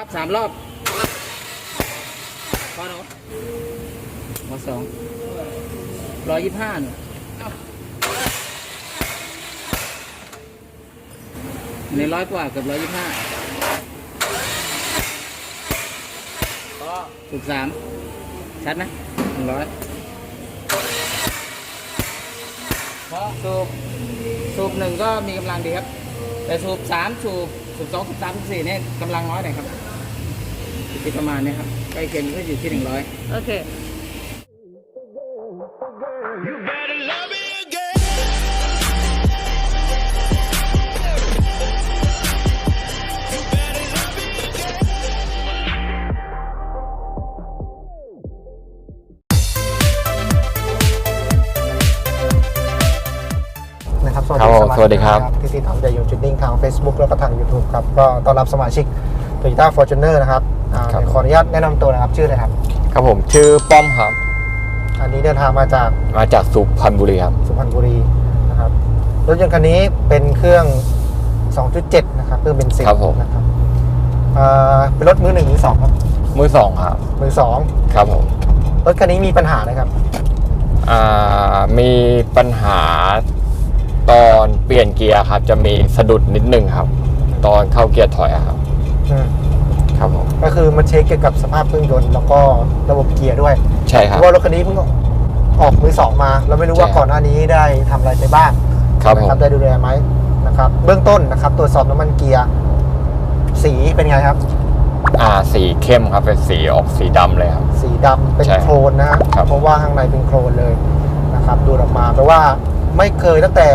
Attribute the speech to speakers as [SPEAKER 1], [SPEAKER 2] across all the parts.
[SPEAKER 1] ครับสามรอบพอเนาะมาสองร้อยยี่ห้าหนูในร้อยกว่าเกือบร้อยยี่ห้าก็สูบสามชัดไหมหนึ่งร้อยสูบสูบหนึ่งก็มีกำลังดีครับ แต่สูบสามสูบสูบสองสูบสามสูบสี่เนี่ยกำลังน้อยหน่อยครับ อยู่ที่ประมาณเนี้ครับใกล้เคียงก็อยู่ที่หนึ่งร้อย
[SPEAKER 2] โอเค
[SPEAKER 3] You better love me again. You better love me again.
[SPEAKER 4] นะครับ
[SPEAKER 5] ครับผมสวัสดีครับ
[SPEAKER 4] ที่ติดตามใจยนจุดนิ่งทาง Facebook แล้วก็ทาง YouTube ครับ ก็ต้อนรับสมาชิก Toyota Fortuner นะครับ อ่า
[SPEAKER 5] ครับ
[SPEAKER 4] ขออนุญาตแนะนำตัวนะครับชื่ออะไรครับ
[SPEAKER 5] ครับผมชื่อป้อมครับ
[SPEAKER 4] อันนี้เดินทางมาจาก
[SPEAKER 5] มาจากสุพรรณบุรีครับ
[SPEAKER 4] สุพรรณบุรีนะครับรถยนต์คันนี้เป็นเครื่อง 2.7 นะครับเครื่องเบนซิน
[SPEAKER 5] ครับผม
[SPEAKER 4] นะครับอ่าเป็นรถมือหนึ่งมือสองครับ
[SPEAKER 5] มือสองครับ
[SPEAKER 4] มือสอง
[SPEAKER 5] ครับผม
[SPEAKER 4] รถคันนี้มีปัญหาอะไรครับ
[SPEAKER 5] อ่า มีปัญหาตอนเปลี่ยนเกียร์ครับ จะมีสะดุดนิดนึงครับ ตอนเข้าเกียร์ถอยอะครับ
[SPEAKER 4] อืม
[SPEAKER 5] ครับผม
[SPEAKER 4] ก็คือมาเช็คเกี่ยวกับสภาพเครื่องยนต์แล้วก็ระบบเกียร์ด้วย
[SPEAKER 5] ใช่
[SPEAKER 4] เพ
[SPEAKER 5] ครับ
[SPEAKER 4] ราะว่ารถคันนี้เพิ่งออกมือสองมาเราไม่รู้ว่า
[SPEAKER 5] ใช่ครับ
[SPEAKER 4] ก่อนหน้านี้ได้ทำอะไรไปบ้าง
[SPEAKER 5] ครับ
[SPEAKER 4] นะ
[SPEAKER 5] ผม
[SPEAKER 4] ครับได้ดูแลไหมนะครับ เบื้องต้นนะครับตรวจสอบน้ำมันเกียร์สีเป็นไงครับ
[SPEAKER 5] อ่าสีเข้มครับเป็นสีออกสีดำเลยครับ
[SPEAKER 4] สีดำเป็น
[SPEAKER 5] ใช่
[SPEAKER 4] โครนนะฮะ
[SPEAKER 5] ครับ
[SPEAKER 4] เพราะว่าข้างในเป็นโครนเลยนะครับ ดูออกมาแปลว่าไม่เคยตั้งแต่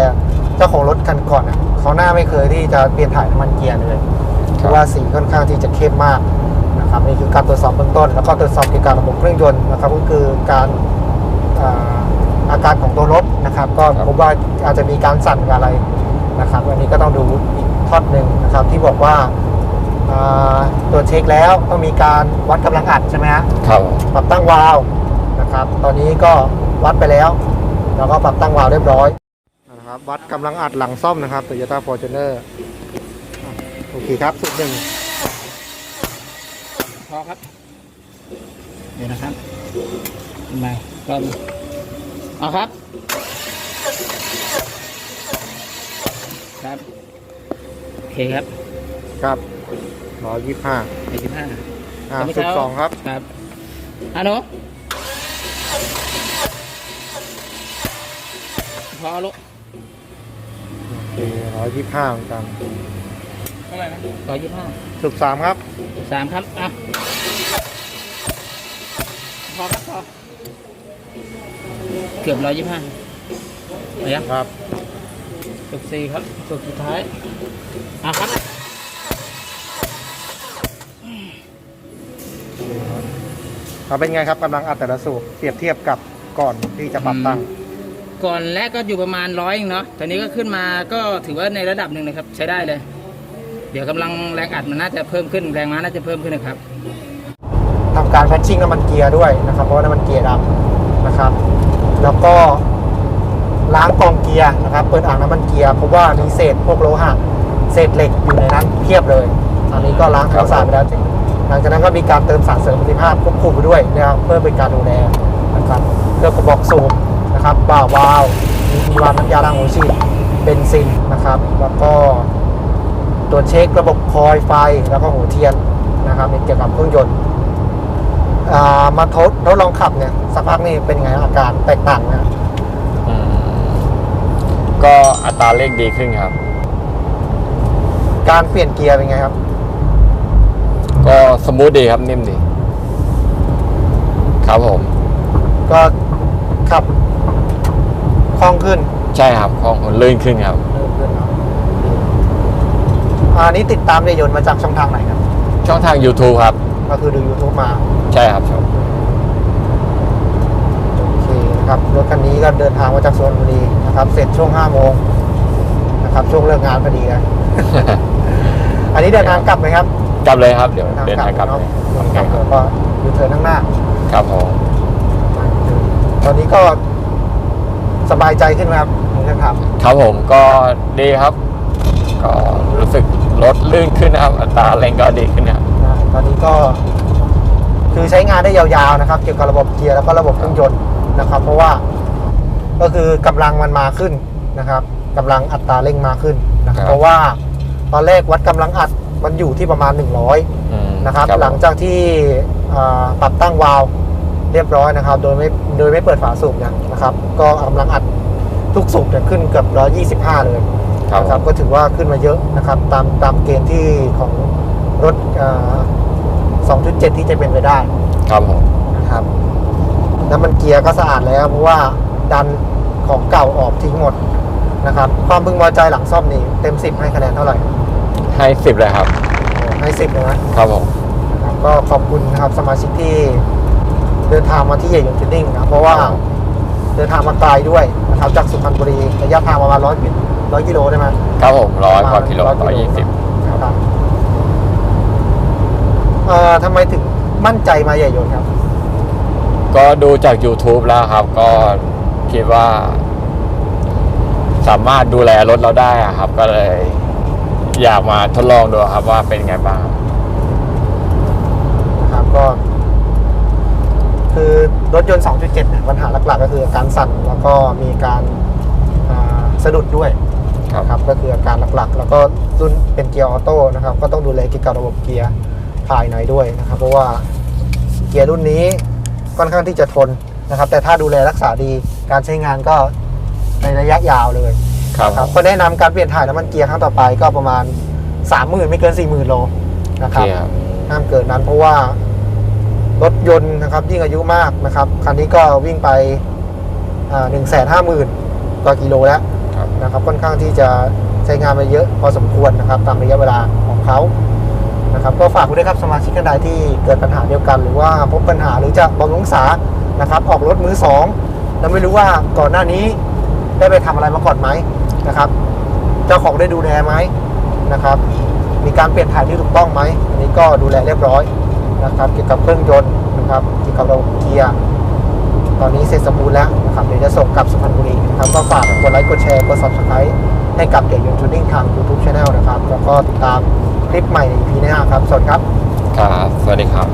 [SPEAKER 4] เจ้าของรถคันก่อนอะเขาหน้าไม่เคยที่จะเปลี่ยนถ่ายน้ำมันเกียร์เลย เพราะว่าสีค่อนข้างที่จะเข้มมากนะครับนี่คือการตรวจสอบเบื้องต้น แล้วก็ตรวจสอบเกี่ยวกับระบบเครื่องยนต์นะครับก็คือการอ่าอาการของตัวรถนะครับ ก็
[SPEAKER 5] ครับ
[SPEAKER 4] พบว่าอาจจะมีการสั่นกับอะไรนะครับอันนี้ก็ต้องดูอีกทอดหนึ่งนะครับที่บอกว่าอ่าตรวจเช็คแล้วต้องมีการวัดกำลังอัดใช่ไหมฮะ
[SPEAKER 5] ครับผม
[SPEAKER 4] ปรับตั้งวาล์วนะครับตอนนี้ก็วัดไปแล้ว แล้วก็ปรับตั้งวาล์วเรียบร้อยนะครับวัดกำลังอัดหลังซ่อมนะครับ Toyota Fortuner อะโอ เคครับสุดหนึ่ง
[SPEAKER 1] พอครับเดี๋ยวนะครับทำไมก็เอาครับ ครับ โอเคครับ
[SPEAKER 4] ครับร้อยยี่ห้า
[SPEAKER 1] ไอ้สิบห้า
[SPEAKER 4] อ่า
[SPEAKER 1] ไม่
[SPEAKER 4] สุ
[SPEAKER 1] ใช่
[SPEAKER 4] ดสองครับ
[SPEAKER 1] ครับฮัลโหลพอลูก
[SPEAKER 4] โอเคร้อยยี่ห้าเหมือนกัน
[SPEAKER 1] เท่าไหร่นะร้อยยี่ห้า
[SPEAKER 4] สุดสามครับ
[SPEAKER 1] สามครับอะพอครับพอเกือบร้อยยี่ห้าเอายัง
[SPEAKER 4] ครับ
[SPEAKER 1] สุดสี่ครับสุดสุดท้ายอะครับ
[SPEAKER 4] เอาเป็นไงครับกำลังอัดแต่ละสูบเปรียบเทียบกับก่อนที่จะปรับตั้ง
[SPEAKER 1] ก่อนแรกก็อยู่ประมาณร้อยเองเนาะตอนนี้ก็ขึ้นมาก็ถือว่าในระดับหนึ่งนะครับ ใช้ได้เลย เดี๋ยวกำลังแรงอัดมันน่าจะเพิ่มขึ้นแรงม้าน่าจะเพิ่มขึ้นนะครับ
[SPEAKER 4] ทำการแพทชิ่งน้ำมันเกียร์ด้วยนะครับเพราะว่าน้ำมันเกียร์ดำนะครับ แล้วก็ล้างกองเกียร์นะครับเปิดอ่างน้ำมันเกียร์เพราะว่ามีเศษพวกโลหะเศษเหล็กอยู่ในนั้นเพียบเลยอันนี้ก็ล้างทำความสะอาดไปแล้วจริงหลังจากนั้นก็มีการเติมสารเสริมประสิทธิภาพควบคู่ไปด้วยนะครับเพื่อเป็นการดูแลนะครับเครื่องกระบอกสูบนะครับบ่าวาล์วมีวาล์วน้ำยาล้างหัวฉีดเบนซินนะครับ แล้วก็ ตรวจเช็คระบบคอยไฟแล้วก็หัวเทียนนะครับในเกี่ยวกับเครื่องยนต์อ่ามาทดทดลองขับเนี่ยสักพักนี่เป็นไงอาการแตกต่างนะ
[SPEAKER 5] อืมก็อัตราเร่งดีขึ้นครับ
[SPEAKER 4] การเปลี่ยนเกียร์เป็นไงครับ
[SPEAKER 5] ก็สมูทดีครับนิ่มดีครับผม
[SPEAKER 4] ก็ขับคล่องขึ้น
[SPEAKER 5] ใช่ครับของมันลื่นขึ้นครับ
[SPEAKER 4] เร็วขึ้นเนาะ อันนี้ติดตามเรยนต์มาจากช่องทางไหนครับ
[SPEAKER 5] ช่องทาง YouTube ครับ
[SPEAKER 4] ก็คือดู YouTube มา
[SPEAKER 5] ใช่ครับชม
[SPEAKER 4] โอเคนะครับ รถคันนี้ก็เดินทางมาจากสุพรรณบุรีนะครับ เสร็จช่วง5โมงนะครับ ช่วงเลิกงานพอดีเลย อันนี้เดินทางกลับไหมครับ
[SPEAKER 5] กลับเลยครับ เดี๋ยวเดินทางกลับ
[SPEAKER 4] เนาะ
[SPEAKER 5] เลย
[SPEAKER 4] เดิ
[SPEAKER 5] โอนเค
[SPEAKER 4] ทางก
[SPEAKER 5] ค
[SPEAKER 4] ลั
[SPEAKER 5] รั
[SPEAKER 4] บบแล้วก็ยูเทิร์นข้างหน้า
[SPEAKER 5] ครับผม
[SPEAKER 4] ตอนนี้ก็สบายใจขึ้นไหมครับผมจะถาม
[SPEAKER 5] ครับผมก็ดีครับ ก็รู้สึก รถลื่นขึ้นนะครับอัตราเร่งก็ดีขึ้นนะครับ
[SPEAKER 4] นะตอนก็คือใช้งานได้ยาวๆนะครับ เกี่ยวกับระบบเกียร์แล้วก็ระบบเครื่องยนต์นะครับ เพราะว่าก็คือกำลังมันมาขึ้นนะครับกำลังอัตราเร่งมาขึ้นนะครับ
[SPEAKER 5] ครับ
[SPEAKER 4] เพราะว่าตอนแรกวัดกำลังอัดมันอยู่ที่ประมาณ 100
[SPEAKER 5] อืม
[SPEAKER 4] นะครับ
[SPEAKER 5] ผม
[SPEAKER 4] หลังจากที่อ่าปรับตั้งวาล์วเรียบร้อยนะครับ โดยไม่โดยไม่เปิดฝาสูบเนี่ยนะครับ ก็กำลังอัดทุกสูบเนี่ยขึ้นเกือบ125 เลย
[SPEAKER 5] ครับ
[SPEAKER 4] นะครับก็ถือว่าขึ้นมาเยอะนะครับ ตามตามเกณฑ์ที่ของรถอ่า2.7 ที่จะเป็นไปได้
[SPEAKER 5] ครับผม
[SPEAKER 4] นะครับน้ำมันเกียร์ก็สะอาดแล้วเพราะว่าดันของเก่าออกทิ้งหมดนะครับ ความพึงพอใจหลังซ่อมนี่เต็ม 10 ให้คะแนนเท่าไหร่
[SPEAKER 5] ให้สิบเลยครับ
[SPEAKER 4] ให้ 10เลยนะ
[SPEAKER 5] ครับผม
[SPEAKER 4] นะครับก็ขอบคุณนะครับสมาชิกที่เดินทางมาที่ใหญ่ยนต์เทรนนิ่งนะเพราะว่าเดินทางมาไกลด้วยนะครับจากสุพรรณบุรีระยะทางประมาณร้อย ร้อยกิโลได้ไหม
[SPEAKER 5] ครับผมร้อย
[SPEAKER 4] ประ
[SPEAKER 5] ก
[SPEAKER 4] มา
[SPEAKER 5] ว่า
[SPEAKER 4] ณ
[SPEAKER 5] กิโลต่อยี่สิบ
[SPEAKER 4] นะครับเอ่อทำไมถึงมั่นใจมาใหญ่ยนต์ครับ
[SPEAKER 5] ก็ดูจาก YouTube แล้วครับ ก็คิดว่า สามารถดูแลรถเราได้อะครับ ก็เลย อยากมาทดลองดูครับว่าเป็นไงบ้าง
[SPEAKER 4] นะครับก็ คือรถยนต์ 2.7เนี่ยปัญหาหลักๆ ก็คืออาการสั่นแล้วก็มีการอ่าสะดุดด้วย
[SPEAKER 5] ครับ
[SPEAKER 4] นะครับก็คืออาการหลักๆ แล้วก็รุ่นเป็นเกียร์ออโต้นะครับก็ต้องดูแลเกี่ยวกับระบบเกียร์ภายในด้วยนะครับ เพราะว่าเกียร์รุ่นนี้ค่อนข้างที่จะทนนะครับ แต่ถ้าดูแลรักษาดีการใช้งานก็ในระยะยาวเลย
[SPEAKER 5] ครับ
[SPEAKER 4] นะครับก็แนะนำการเปลี่ยนถ่ายน้ำมันเกียร์ครั้งต่อไปก็ประมาณ 30,000 ไม่เกิน 40,000 โลนะ
[SPEAKER 5] โอ
[SPEAKER 4] ค
[SPEAKER 5] เครับครับ
[SPEAKER 4] ห้ามเกินนั้นเพราะว่ารถยนต์นะครับยิ่งอายุมากนะครับคันนี้ก็วิ่งไปหนึ่งแสนห้าหมื่นกว่ากิโลแล้ว
[SPEAKER 5] ครับ
[SPEAKER 4] นะครับค่อนข้างที่จะใช้งานมาเยอะพอสมควรนะครับ ตามระยะเวลาของเขานะครับก็ฝากไว้ด้วยครับสมาชิกท่านใดที่เกิดปัญหาเดียวกัน หรือว่าพบปัญหาหรือจะบำรุงษานะครับ ออกรถมือสองแล้วไม่รู้ว่าก่อนหน้านี้ได้ไปทำอะไรมาก่อนไหมนะครับ เจ้าของได้ดูแลไหมนะครับ มีการเปลี่ยนถ่ายที่ถูกต้องไหมอันนี้ก็ดูแลเรียบร้อยนะครับ เกี่ยวกับเครื่องยนต์นะครับ เกี่ยวกับระบบเกียร์ ตอนนี้เสร็จสมบูรณ์แล้วนะครับเดี๋ยวจะส่งกลับสุพรรณบุรีนะครับก็ฝากกดไลค์กดแชร์กดซับสไครต์ให้กับเกียร์ยนต์ทูนิ่งทาง YouTube Channel นะครับ แล้วก็ติดตามคลิปใหม่ใน EP หน้าครับ สวัสดีครับ
[SPEAKER 5] ครับ สวัสดีครับ